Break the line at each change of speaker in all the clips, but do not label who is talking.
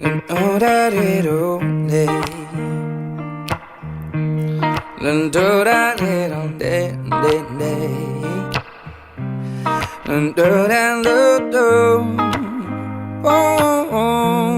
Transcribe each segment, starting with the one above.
And know that it only And do that it on day day day And do that do do Oh, oh, oh.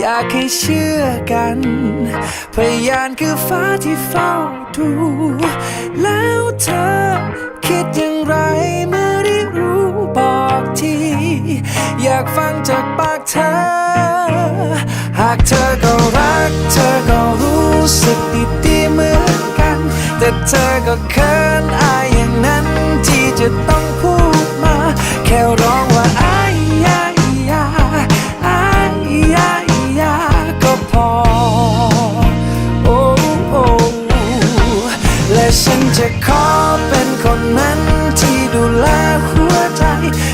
อยากให้เชื่อกัน พยานคือฟ้าที่เฝ้าดู แล้วเธอคิดอย่างไรเมื่อได้รู้บอกที อยากฟังจากปากเธอ หากเธอก็รัก เธอก็รู้สึกดีๆเหมือนกัน แต่เธอก็เขิ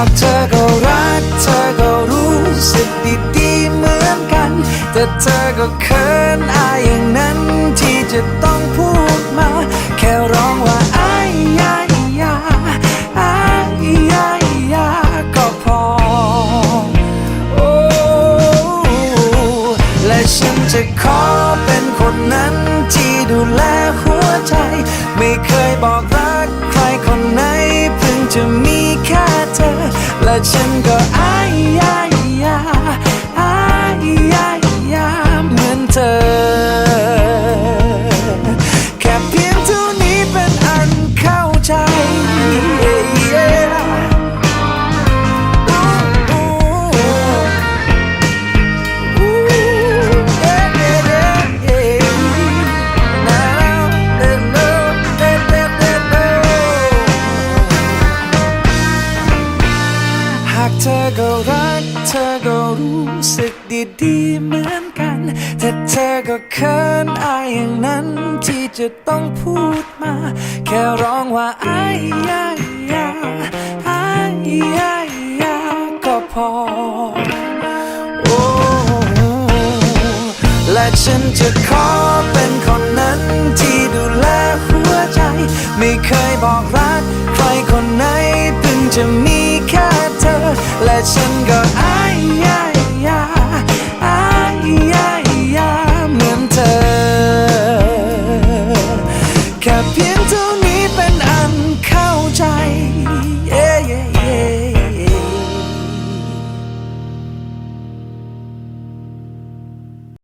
ากเธอก็รักเธอก็รู้สึกดีๆเหมือนกัน แต่เธอก็เขินอายอย่างนั้นที่จะต้องพูดมา แค่ร้องว่าอายยายาอายยายาก็พอ โอ้ และฉันจะขอเป็นคนนั้นที่ดูแลหัวใจ ไม่เคยบอกรักใครคนไหนเพิ่งจะมีแค่เธอ และฉันก็อายยา สึกดีๆเหมือนกัน แต่เธอก็เขินอายอย่างนั้น ที่จะต้องพูดมา แค่ร้องว่าอายยายาอายยายาก็พอ โอ้และฉันจะขอเป็นคนนั้นที่ดูแลหัวใจ ไม่เคยบอกรักใครคนไหนเพิ่งจะมีแค่เธอ และฉันก็อายยาย